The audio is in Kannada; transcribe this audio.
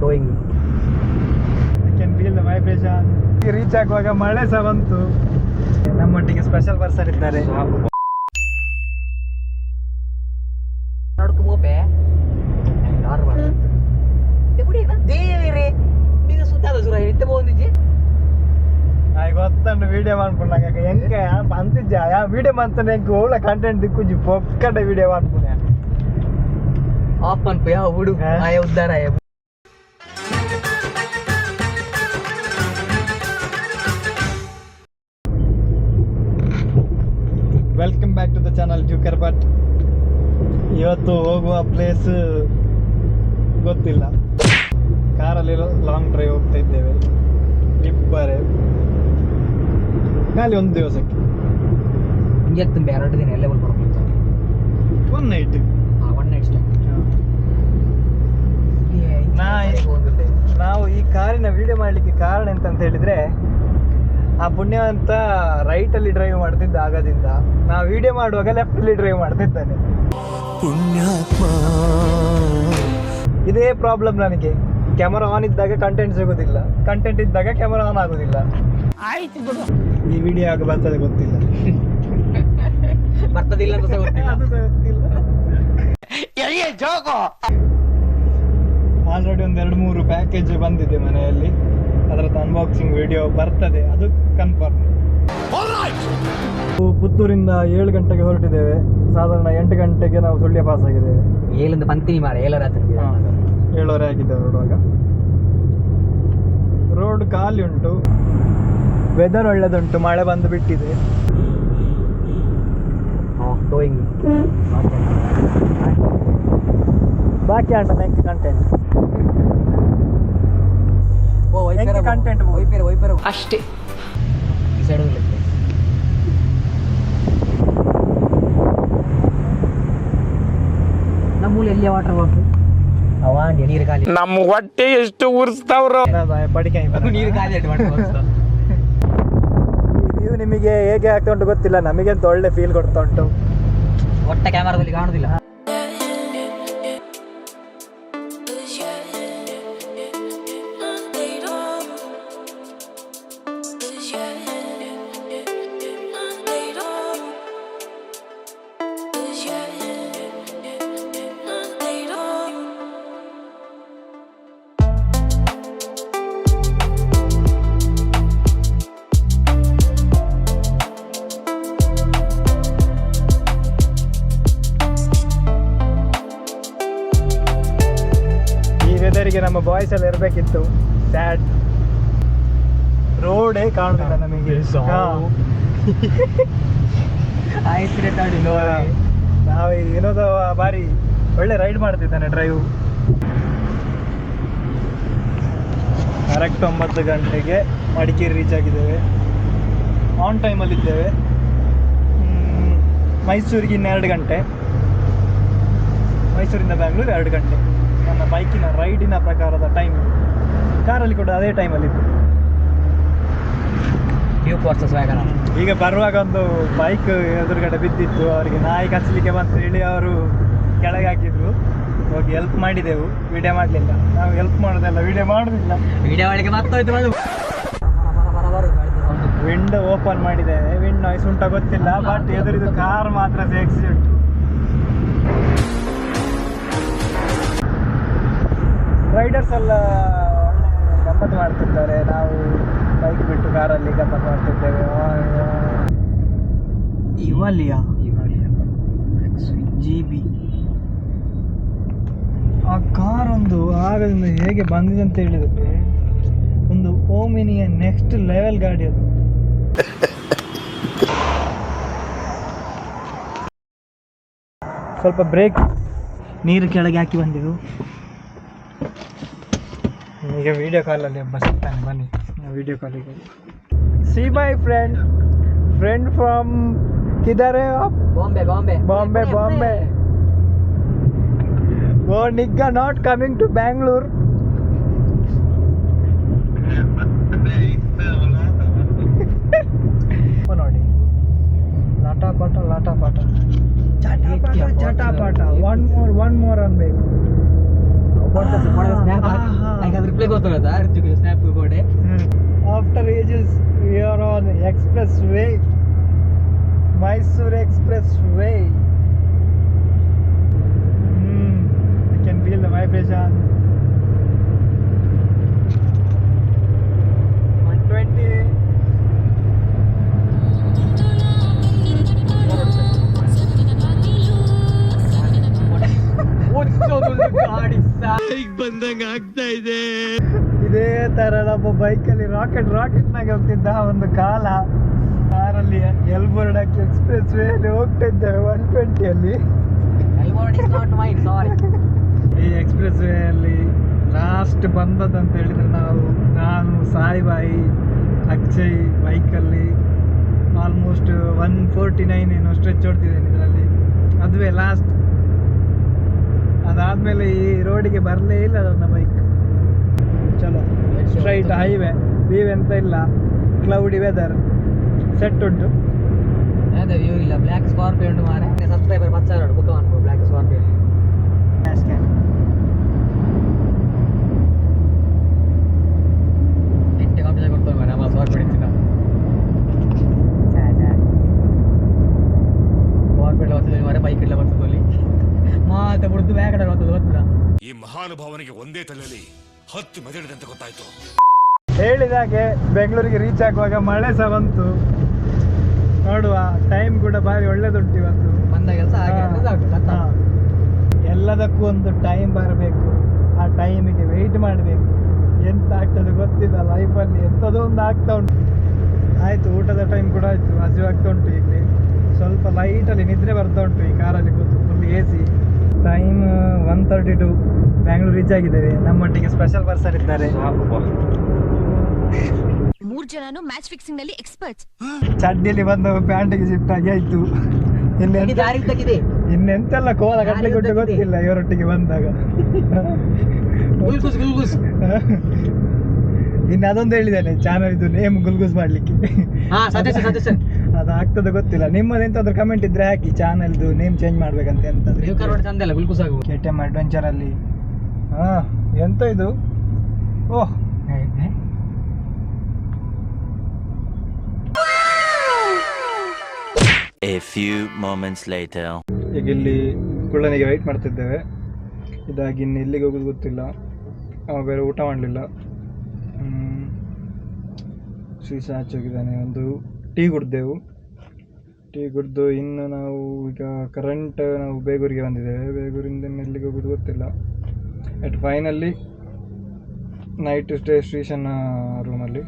Going can feel the vibration reach ಆಗುವಾಗ ಮಳೆ ಸಹ ಬಂತು ನಮ್ಮೊಟ್ಟಿಗೆ ಸ್ಪೆಷಲ್ ಪರ್ಸನ್ ಇದ್ದಾರೆ ಅಂತಿದ್ಜ ಯಾ ವಿಡಿಯೋ కంటెంట్ ಹೆಂಗೆ ಒಳ್ಳೆ ಕಂಟೆಂಟ್ ದಿಕ್ಕುಜಿ ಪೊಕ್ಕಡೆ ವಿಡಿಯೋ ಮಾಡ್ಕೊಂಡೆ ఆయ ಆಯ welcome back to the channel Joker but ಇವತ್ತು ಹೋಗುವ ಪ್ಲೇಸ್ ಗೊತ್ತಿಲ್ಲ. ಕಾರಲ್ಲಿ ಲಾಂಗ್ ಡ್ರೈವ್ ಹೋಗ್ತಾ ಇದ್ದೇವೆ. ಇಬ್ಬರೇ. ಖಾಲಿ ಒಂದು ದಿವಸಕ್ಕೆ. ಹಿಂಗೆ ತುಂಬ ಎರಡು ದಿನ ಎಲ್ಲ ಬರ್ಬೇಕು one night one night stay ನಾ- ನಾವು ಈ ಕಾರಿನ ವಿಡಿಯೋ ಮಾಡಲಿಕ್ಕೆ ಕಾರಣ ಎಂತಂತ ಹೇಳಿದ್ರೆ ಆ ಪುಣ್ಯವಂತ ರೈಟ್ ಅಲ್ಲಿ ಡ್ರೈವ್ ಮಾಡ್ತಿದ್ದ ಆಗದಿಂದ ನಾವು ವಿಡಿಯೋ ಮಾಡುವಾಗ ಲೆಫ್ಟ್ ಅಲ್ಲಿ ಡ್ರೈವ್ ಮಾಡ್ತಿದ್ದಾನೆ. ಪುಣ್ಯಾತ್ಮ. ಇದೇ ಪ್ರಾಬ್ಲಮ್ ನನಗೆ. ಕ್ಯಾಮರಾ ಆನ್ ಇದ್ದಾಗ ಕಂಟೆಂಟ್ ಸಿಗೋದಿಲ್ಲ. ಕಂಟೆಂಟ್ ಇದ್ದಾಗ ಕ್ಯಾಮರಾ ಆನ್ ಆಗೋದಿಲ್ಲ. ಆಯ್ತು ಈ ವಿಡಿಯೋ ಆಗ ಬರ್ತದೆ ಗೊತ್ತಿಲ್ಲ. ಬರ್ತದಿಲ್ಲ ಅಂತ ಸಹ ಗೊತ್ತಿಲ್ಲ. ಅದು ಸಹ ಗೊತ್ತಿಲ್ಲ. ಆಲ್ರೆಡಿ ಒಂದು ಎರಡು ಮೂರು ಪ್ಯಾಕೇಜ್ ಬಂದಿದೆ ಮನೆಯಲ್ಲಿ. ಅದರದ್ದು ಅನ್ಬಾಕ್ಸಿಂಗ್ ವಿಡಿಯೋ ಬರ್ತದೆ. ಅದು ಕನ್ಫರ್ಮ್ ಪುತ್ತೂರಿಂದ ಏಳು ಗಂಟೆಗೆ ಹೊರಟಿದ್ದೇವೆ. ಸಾಧಾರಣ ಎಂಟು ಗಂಟೆಗೆ ನಾವು ಸುಳ್ಯ ಪಾಸ್ ಆಗಿದ್ದೇವೆ. ಏಳಿಂದ ಪಂತಿನಿ ಮಾರ ಏಳರ ಏಳುವರೆ ಆಗಿದ್ದೇವೆ ಹೊರಡುವಾಗ ರೋಡ್ ಖಾಲಿ ಉಂಟು. ವೆದರ್ ಒಳ್ಳೆದುಂಟು ಮಳೆ ಬಂದು ಬಿಟ್ಟಿದೆ. ಗೋಯಿಂಗ್ ಬಾಕಿ ಅಂಟ ನೆಕ್ಸ್ಟ್ ಕಂಟೆಂಟ್ ಓ ವೈಪರ ಕಂಟೆಂಟ್ ವೈಪರ ವೈಪರ ಅಷ್ಟೇ. ಈ ಸೈಡ್ ಹೋಗ್ಲಿಕ್ಕೆ ನಮ್ಮೂಲ ಎಲ್ಲಿ ವಾಟರ್ ಬಾಕ್ಸ್ ಅವ ನೀರು ಖಾಲಿ. ನಮ್ಮ ಹೊಟ್ಟೆ ಎಷ್ಟು ಉರಿಸ್ತಾವ್ರ. ನೀವು ನೀರು ಖಾಲಿ ವ್ಯೂ ನಿಮಗೆ ಹೇಗೆ ಆಗ್ತಾ ಉಂಟು ಗೊತ್ತಿಲ್ಲ. ನಮಗಂತೂ ಒಳ್ಳೆ ಫೀಲ್ ಕೊಡ್ತಾ ಉಂಟು. ಒಟ್ಟ ಕ್ಯಾಮರಾದಲ್ಲಿ ಕಾಣುದಿಲ್ಲ. ವೆದರಿಗೆ ನಮ್ಮ ಬಾಯ್ಸ್ ಎಲ್ಲ ಇರಬೇಕಿತ್ತು. ಸ್ಯಾಡ್ ರೋಡೇ ಕಾಣಲಿಲ್ಲ ನಮಗೆ. ಆಯ್ತು ರೀ ತಾಡಿ ನಾವು ವಿನೋದ ಬಾರಿ ಒಳ್ಳೆ ರೈಡ್ ಮಾಡ್ತಿದ್ದಾನೆ ಡ್ರೈವ್ ಕರೆಕ್ಟ್ ಒಂಬತ್ತು ಗಂಟೆಗೆ ಮಡಿಕೇರಿ ರೀಚ್ ಆಗಿದ್ದೇವೆ. ಆನ್ ಟೈಮಲ್ಲಿ ಇದ್ದೇವೆ. ಮೈಸೂರಿಗೆ ಇನ್ನೆರಡು ಗಂಟೆ. ಮೈಸೂರಿಂದ ಬ್ಯಾಂಗ್ಳೂರು ಎರಡು ಗಂಟೆ. ನನ್ನ ಬೈಕಿನ ರೈಡಿನ ಪ್ರಕಾರದ ಟೈಮ್ ಕಾರಲ್ಲಿ ಕೂಡ ಅದೇ ಟೈಮಲ್ಲಿತ್ತು ವ್ಯಾಗನ ಈಗ ಬರುವಾಗ ಒಂದು ಬೈಕ್ ಎದುರುಗಡೆ ಬಿದ್ದಿತ್ತು. ಅವರಿಗೆ ನಾಯಿ ಕಚ್ಚಲಿಕ್ಕೆ ಬಂತು ಹೇಳಿ ಅವರು ಕೆಳಗೆ ಹಾಕಿದ್ರು. ಹೋಗಿ ಹೆಲ್ಪ್ ಮಾಡಿದೆವು. ವಿಡಿಯೋ ಮಾಡಲಿಲ್ಲ. ನಾವು ಹೆಲ್ಪ್ ಮಾಡೋದಲ್ಲ ವಿಡಿಯೋ ಮಾಡೋದಿಲ್ಲ. ವಿಡಿಯೋ ಮಾಡಲಿಕ್ಕೆ ಮತ್ತೋಯ್ತು ವಿಂಡೋ ಓಪನ್ ಮಾಡಿದ್ದೇವೆ. ವಿಂಡ್ ನಾಯ್ಸ್ ಉಂಟ ಗೊತ್ತಿಲ್ಲ ಬಟ್ ಎದುರಿದು ಕಾರ್ ಮಾತ್ರ ಸೇಕ್ಸಿ ಉಂಟು. ರೈಡರ್ಸ್ ಎಲ್ಲ ಒಳ್ಳೆ ಗಮ್ಮತ್ತು ಮಾಡ್ತಿದ್ದಾರೆ ನಾವು ಬೈಕ್ ಬಿಟ್ಟು ಕಾರಲ್ಲಿ ಗಮ್ಮತ್ತು ಮಾಡ್ತಿದ್ದೇವೆ ಇವಲಿಯಾ ಜಿ ಬಿ ಆ ಕಾರ್ ಒಂದು ಆಗದಿಂದ ಹೇಗೆ ಬಂದಿದೆ ಅಂತ ಹೇಳಿದ್ರೆ ಒಂದು ಓಮಿನಿಯ ನೆಕ್ಸ್ಟ್ ಲೆವೆಲ್ ಗಾಡಿ ಅದು. ಸ್ವಲ್ಪ ಬ್ರೇಕ್ ನೀರು ಕೆಳಗೆ ಹಾಕಿ ಬಂದೆವು. ಈಗ ವಿಡಿಯೋ ಕಾಲಲ್ಲಿ ಒಬ್ಬ ಸಿಗ್ತಾನೆ ಬನ್ನಿ ವಿಡಿಯೋ ಕಾಲಿಗೆ see my friend friend from ಕಿದರೆ Bombay Bombay Bombay Bombay O ನಿಗ್ಗ not coming to Bangalore reply ಗೊತ್ತಾಗತ್ತಾ snap ಗೋಡೆ after ages we are on expressway Mysuru expressway I can feel the vibration ಇದೇ. ತರ ನಮ್ಮ ಬೈಕಲ್ಲಿ ರಾಕೆಟ್ ರಾಕೆಟ್ ನಾಗ ಹೋಗ್ತಿದ್ದ ಒಂದು ಕಾಲ. ಕಾರಲ್ಲಿ ಎಲ್ಬೋರ್ಡಕ್ಕೆ ಎಕ್ಸ್ಪ್ರೆಸ್ ವೇ ಅಲ್ಲಿ ಹೋಗ್ತಾ ಇದ್ದೇವೆ ಒನ್ ಟ್ವೆಂಟಿಯಲ್ಲಿ ಅಲ್ಲಿ ಮೈನ್ ಸಾರಿ ಈ ಎಕ್ಸ್ಪ್ರೆಸ್ ವೇ ಅಲ್ಲಿ ಲಾಸ್ಟ್ ಬಂದದಂತ ಹೇಳಿದ್ರೆ ನಾವು ನಾನು ಸಾಯಿಬಾಯಿ ಅಕ್ಷಯ್ ಬೈಕಲ್ಲಿ ಆಲ್ಮೋಸ್ಟ್ ಒನ್ ಫೋರ್ಟಿ ನೈನ್ ಏನೋ ಸ್ಟ್ರೆಚ್ ಹೊಡ್ತಿದ್ದೇನೆ ಇದರಲ್ಲಿ. ಅದುವೇ ಲಾಸ್ಟ್ ಅದಾದ್ಮೇಲೆ ಈ ರೋಡಿಗೆ ಬರಲೇ ಇಲ್ಲ ನನ್ನ ಬೈಕ್ ಚಲೋ. ಸ್ಟ್ರೈಟ್ ಹೈವೇ ವೀವ್ ಎಂತ ಇಲ್ಲ? ಕ್ಲೌಡಿ ವೆದರ್ ಸೆಟ್ ಉಂಟು. ಅದೇ ವ್ಯೂ ಇಲ್ಲ. ಬ್ಲ್ಯಾಕ್ ಸ್ಕಾರ್ಪಿಯೋ ಉಂಟು ಮಾರೆ ಸಬ್ಸ್ಕ್ರೈಬರ್ ಸಾವಿರ ಬುಕ್ ಮಾಡ್ಬೋದು ಬ್ಲ್ಯಾಕ್ ಸ್ಕಾರ್ಪಿಯೋ ಎಂಟು ಕಾಪಿ ಕೊಡ್ತೇವೆ ಮಾರೆ ಅಮ್ಮ ಸ್ಕಾರ್ಪಿಯೋ ಹಿಡಿತೀನಿ ನಾವು ಸ್ಕಾರ್ಪಿಯೋ ಬರ್ತದೆ ಮಾರೆ ಬೈಕ್ ಇಲ್ಲ ಬರ್ತದೆ ಅಲ್ಲಿ ಗೊತ್ತಿಲ್ಲ ಈ ಮಹಾನುಭಾವನಿಗೆ ಒಂದೇ ತಲೆಯಲ್ಲಿ ಹತ್ತು ಮೆದಳಿದಂತೆ ಗೊತ್ತಾಯ್ತು. ಹೇಳಿದಾಗೆ ಬೆಂಗಳೂರಿಗೆ ರೀಚ್ ಆಗುವಾಗ ಮಳೆ ಸಹ ಬಂತು. ನೋಡುವ ಟೈಮ್ ಕೂಡ ಭಾರಿ ಒಳ್ಳೇದುಂಟು ಇವತ್ತು. ಬಂದ ಕೆಲಸ ಎಲ್ಲದಕ್ಕೂ ಒಂದು ಟೈಮ್ ಬರಬೇಕು. ಆ ಟೈಮಿಗೆ ವೆಯ್ಟ್ ಮಾಡಬೇಕು. ಎಂತ ಆಗ್ತದೆ ಗೊತ್ತಿಲ್ಲ ಲೈಫಲ್ಲಿ ಎಂಥದೋ ಒಂದು ಆಗ್ತಾ ಉಂಟು. ಆಯಿತು ಊಟದ ಟೈಮ್ ಕೂಡ ಆಯಿತು. ಹಸಿವಾಗ್ತಾ ಉಂಟು ಇಲ್ಲಿ. ಸ್ವಲ್ಪ ಲೈಟಲ್ಲಿ ನಿದ್ರೆ ಬರ್ತಾ ಉಂಟು ಈ ಕಾರಲ್ಲಿ ಕೂತು full A C time one thirty to Bangalore reach ಆಗಿದ್ದೇವೆ. ನಮ್ಮೊಟ್ಟಿಗೆ ಸ್ಪೆಷಲ್ ಪರ್ಸನ್ ಇದ್ದಾರೆ. ಮೂರ್ ಜನನು ಮ್ಯಾಚ್ ಫಿಕ್ಸಿಂಗ್ನಲ್ಲಿ ಎಕ್ಸ್ಪರ್ಟ್ಸ್ ಚಡ್ಡಿಯಲ್ಲಿ ಬಂದು ಪ್ಯಾಂಟಿಗೆ ಶಿಫ್ಟ್ ಆಗಿ ಆಯ್ತು. ಇನ್ನೆಂತೆ ಇನ್ನೆಂತೆಲ್ಲ ಕೋಲ ಕಟ್ಟಲಿ ಕೊಟ್ಟು? ಗೊತ್ತಿಲ್ಲ ಇವರೊಟ್ಟಿಗೆ ಬಂದಾಗ. ಇನ್ನು ಅದೊಂದು ಹೇಳಿದ್ದಾನೆ ಚಾನಲ್ ಇದು ನೇಮ್ ಗುಲ್ಗುಸ್ ಮಾಡ್ಲಿಕ್ಕೆ. ಹಾ ಸಜೆಷನ್ ಸಜೆಷನ್ ಅದು ಆಗ್ತದೆ ಗೊತ್ತಿಲ್ಲ. ನಿಮ್ಮದು ಎಂತಾದ್ರೂ ಕಮೆಂಟ್ ಇದ್ರೆ ಹಾಕಿ ಚಾನಲ್ದು ನೇಮ್ ಚೇಂಜ್ ಮಾಡ್ಬೇಕಂತ ಎಂತಾದ್ರೂ ನೀವು ಕರ್ನಾಟಕ ಚಂದ ಆಗು ಕೆ ಟಿ ಎಂ ಅಡ್ವೆಂಚರ್ ಅಲ್ಲಿ. ಹಾ ಎಂತ ಇದು? ಓಹ್. A few moments later. ಈಗ ಇಲ್ಲಿ ಕುಳ್ಳನಿಗೆ ವೆಯ್ಟ್ ಮಾಡ್ತಿದ್ದೇವೆ. ಇದಾಗಿ ಇನ್ನು ಎಲ್ಲಿಗೆ ಹೋಗೋದು ಗೊತ್ತಿಲ್ಲ. ಅವ ಬೇರೆ ಊಟ ಮಾಡಲಿಲ್ಲ. ಶ್ರೀ ಆಚೆ ಹೋಗಿದ್ದಾನೆ ಒಂದು. ಟೀ ಕುಡ್ದೆವು. ಟೀ ಕುಡ್ದು ಇನ್ನು ನಾವು ಈಗ ಕರೆಂಟ್ ನಾವು ಬೇಗೂರಿಗೆ ಬಂದಿದ್ದೇವೆ. ಬೇಗೂರಿಂದ ಎಲ್ಲಿಗೆ ಹೋಗೋದು ಗೊತ್ತಿಲ್ಲ. ಎಟ್ ಫೈನಲ್ಲಿ ನೈಟ್ ಸ್ಟೇ ಶ್ರೀಶನ ರೂಮಲ್ಲಿ